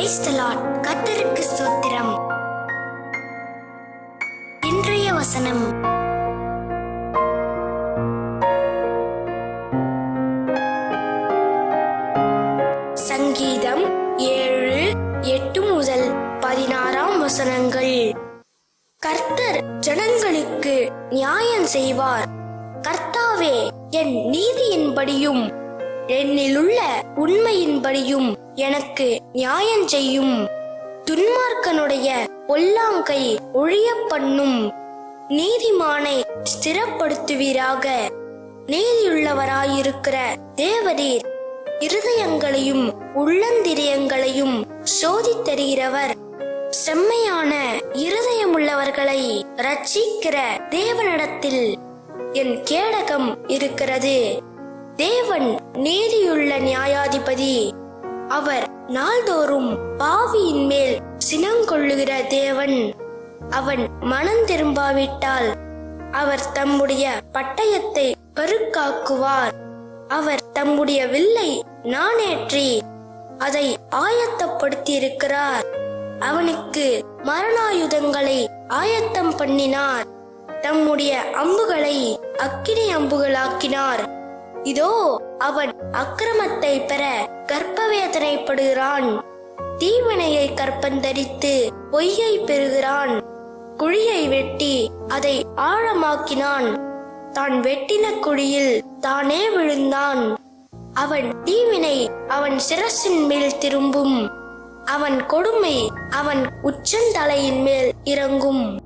Praise the ஸ்தோத்திரம். இன்றைய வசனம். சங்கீதம் ஏழு எட்டு முதல் பதினாறாம் வசனங்கள். கர்த்தர் ஜனங்களுக்கு நியாயம் செய்வார். கர்த்தாவே என் நீதியின்படியும் என்னிலுள்ள உண்மையின்படியும் எனக்கு நியாயம் செய்யும். துன்மார்க்கனுடைய பொல்லாங்கை ஒழிய பண்ணும் நீதிமானை ஸ்திரப்படுத்துவீராக. நீதியுள்ளவராயிருக்கிற தேவரீர் இருதயங்களையும் உள்ளந்திரியங்களையும் சோதித்தருகிறவர் செம்மையான இருதயமுள்ளவர்களை ரட்சிக்கிற தேவனிடத்தில் என் கேடகம் இருக்கிறது. தேவன் நீதியுள்ள நியாயாதிபதி. அவர் நாள்தோறும் பாவியின் மேல் சினங்கொள்ளுகிற தேவன். அவன் மனம் திரும்பாவிட்டால் அவர் தம்முடைய பட்டயத்தை கருக்காக்குவார். அவர் தம்முடைய வில்லை நாணேற்றி அதை ஆயத்தப்படுத்தியிருக்கிறார். அவனுக்கு மரணாயுதங்களை ஆயத்தம் பண்ணினார். தம்முடைய அம்புகளை அக்கினி அம்புகளாக்கினார். இதோ அவன் அக்கிரமத்தை பெற கற்பவேதனைப்படுகிறான் தீவினையை கற்பந்தரித்து பொய்யை பெறுகிறான். குழியை வெட்டி அதை ஆழமாக்கினான். தான் வெட்டின குழியில் தானே விழுந்தான். அவன் தீவினை அவன் சிரசின் மேல் திரும்பும். அவன் கொடுமை அவன் உச்சந்தலையின் மேல் இறங்கும்.